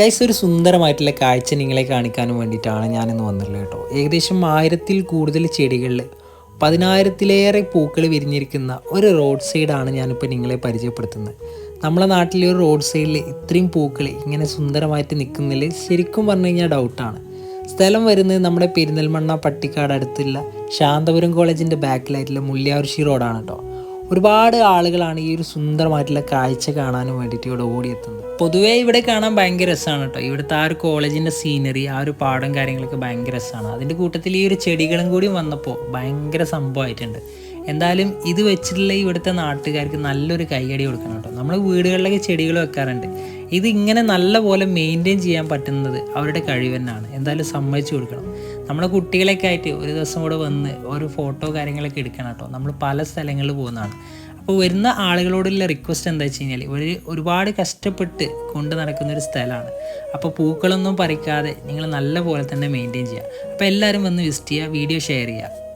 Guys ഒരു സുന്ദരമായിട്ടുള്ള കാഴ്ച നിങ്ങളെ കാണിക്കാനും വേണ്ടിയിട്ടാണ് ഞാനിന്ന് വന്നിട്ടുള്ളത് കേട്ടോ. ഏകദേശം ആയിരത്തിൽ കൂടുതൽ ചെടികളിൽ പതിനായിരത്തിലേറെ പൂക്കൾ വിരിഞ്ഞിരിക്കുന്ന ഒരു റോഡ് സൈഡാണ് ഞാനിപ്പോൾ നിങ്ങളെ പരിചയപ്പെടുത്തുന്നത്. നമ്മളെ നാട്ടിലെ ഒരു റോഡ് സൈഡിൽ ഇത്രയും പൂക്കൾ ഇങ്ങനെ സുന്ദരമായിട്ട് നിൽക്കുന്നതിൽ ശരിക്കും പറഞ്ഞു കഴിഞ്ഞാൽ ഡൗട്ടാണ് സ്ഥലം വരുന്നത് നമ്മുടെ പെരിന്തൽമണ്ണ പട്ടിക്കാട് അടുത്തുള്ള ശാന്തപുരം കോളേജിന്റെ ബാക്കിലായിട്ടുള്ള മുല്യാർഷി റോഡാണ് കേട്ടോ. ഒരുപാട് ആളുകളാണ് ഈ ഒരു സുന്ദരമായിട്ടുള്ള കാഴ്ച കാണാനും വേണ്ടിയിട്ട് ഇവിടെ ഓടിയെത്തുന്നത്. പൊതുവേ ഇവിടെ കാണാൻ ഭയങ്കര രസമാണ് കേട്ടോ. ഇവിടുത്തെ ആ ഒരു കോളേജിന്റെ സീനറി ആ ഒരു പാടം കാര്യങ്ങളൊക്കെ ഭയങ്കര രസമാണ്. അതിന്റെ കൂട്ടത്തിൽ ഈ ഒരു ചെടികളും കൂടി വന്നപ്പോൾ ഭയങ്കര സംഭവമായിട്ടുണ്ട് എന്തായാലും ഇത് വെച്ചിട്ടുള്ള ഇവിടുത്തെ നാട്ടുകാർക്ക് നല്ലൊരു കൈയടി കൊടുക്കണം കേട്ടോ. നമ്മൾ വീടുകളിലൊക്കെ ചെടികൾ വെക്കാറുണ്ട്. ഇത് ഇങ്ങനെ നല്ല പോലെ മെയിന്റെയിൻ ചെയ്യാൻ പറ്റുന്നത് അവരുടെ കഴിവ് തന്നെയാണ് എന്തായാലും സമ്മതിച്ചു കൊടുക്കണം. നമ്മളെ കുട്ടികളൊക്കെ ആയിട്ട് ഒരു ദിവസം കൂടെ വന്ന് ഒരു ഫോട്ടോ കാര്യങ്ങളൊക്കെ എടുക്കണം കേട്ടോ. നമ്മൾ പല സ്ഥലങ്ങളിൽ പോകുന്നതാണ്. അപ്പോൾ വരുന്ന ആളുകളോടുള്ള റിക്വസ്റ്റ് എന്താ വെച്ച് കഴിഞ്ഞാൽ ഒരു ഒരുപാട് കഷ്ടപ്പെട്ട് കൊണ്ട് നടക്കുന്ന ഒരു സ്ഥലമാണ്. അപ്പോൾ പൂക്കളൊന്നും പറിക്കാതെ നിങ്ങൾ നല്ല പോലെ തന്നെ മെയിന്റെയിൻ ചെയ്യുക. അപ്പോൾ എല്ലാവരും വന്ന് വിസിറ്റ് ചെയ്യുക വീഡിയോ ഷെയർ ചെയ്യുക.